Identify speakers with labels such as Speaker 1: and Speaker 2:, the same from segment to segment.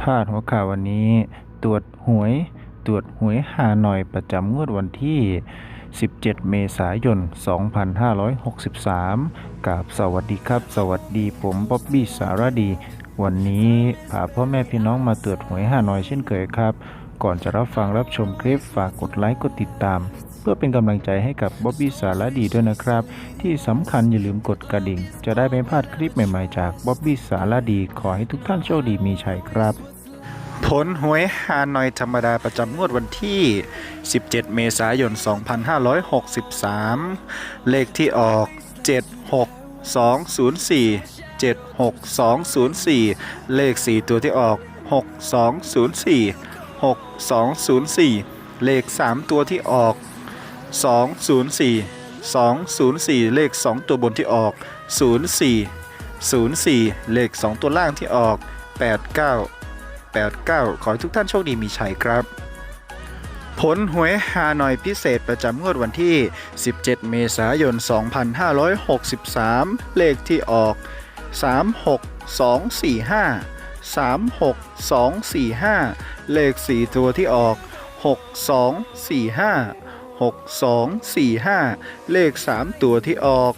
Speaker 1: พาดหัวข่าววันนี้ ตรวจหวย ตรวจหวยหาหน่อยประจำงวดวันที่ 17 เมษายน 2563 กับสวัสดีครับ สวัสดีผมบ๊อบบี้สารดี วันนี้พาพ่อแม่พี่น้องมาตรวจหวยหาหน่อยเช่นเคยครับ ก่อนจะรับฟังรับชมคลิปฝากกดไลค์กดติดตามเพื่อเป็นกำลังใจให้กับบ๊อบบี้สารดีด้วยนะครับ ที่สำคัญอย่าลืมกดกระดิ่ง จะได้ไม่พลาดคลิปใหม่ๆจากบ๊อบบี้สารดี ขอให้ทุกท่านโชคดีมีชัยครับ ผลหวยฮานอยธรรมดาประจำงวดวันที่ 17 เมษายน 2563 เลขที่ออก 76204 76204 เลข 4 ตัวที่ออก 6204 6204 เลข 3 ตัวที่ออก 204 204 เลข 2 ตัวบนที่ออก 04 04 เลข 2 ตัวล่างที่ออก 89 89 ขอให้ทุกท่านโชคดีมีชัยครับ ผลหวยฮานอยพิเศษประจำงวดวันที่ 17 เมษายน 2563 เลขที่ออก 36245 36245 เลข 4 ตัวที่ออก 6245 6245 เลข 3 ตัวที่ออก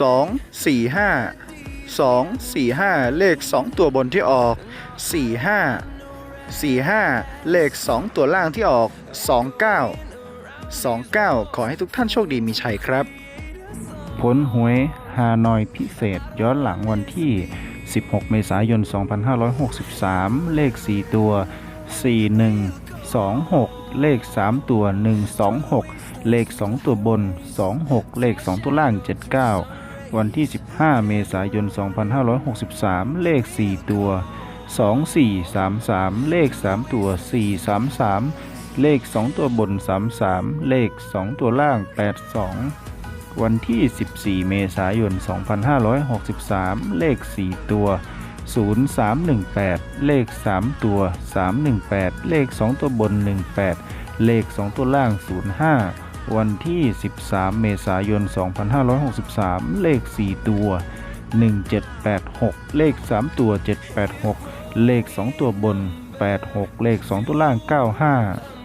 Speaker 1: 245 245 เลข 2 ตัวบนที่ออก 45 45 เลข 2 ตัวล่างที่ออก 29 29 ขอให้ทุกท่านโชคดีมีชัยครับ ผลหวยฮานอยพิเศษ ย้อนหลังวันที่ 16 เมษายน 2563 เลข 4 ตัว 4126 เลข 3 ตัว 126 เลข 2 ตัวบน 26 เลข 2 ตัวล่าง 79 วันที่ 15 เมษายน 2563 เลข 4 ตัว 2433 เลข 3 ตัว 433 เลข 2 ตัวบน 33 เลข 2 ตัวล่าง 82 วันที่ 14 เมษายน 2563 เลข 4 ตัว 0318 เลข 3 ตัว 318 เลข 2 ตัวบน 18 เลข 2 ตัวล่าง 05 วันที่ 13 เมษายน 2563 เลข 4 ตัว 1786 เลข 3 ตัว 786 เลข 2 ตัวบน 86 เลข 2 ตัวล่าง 95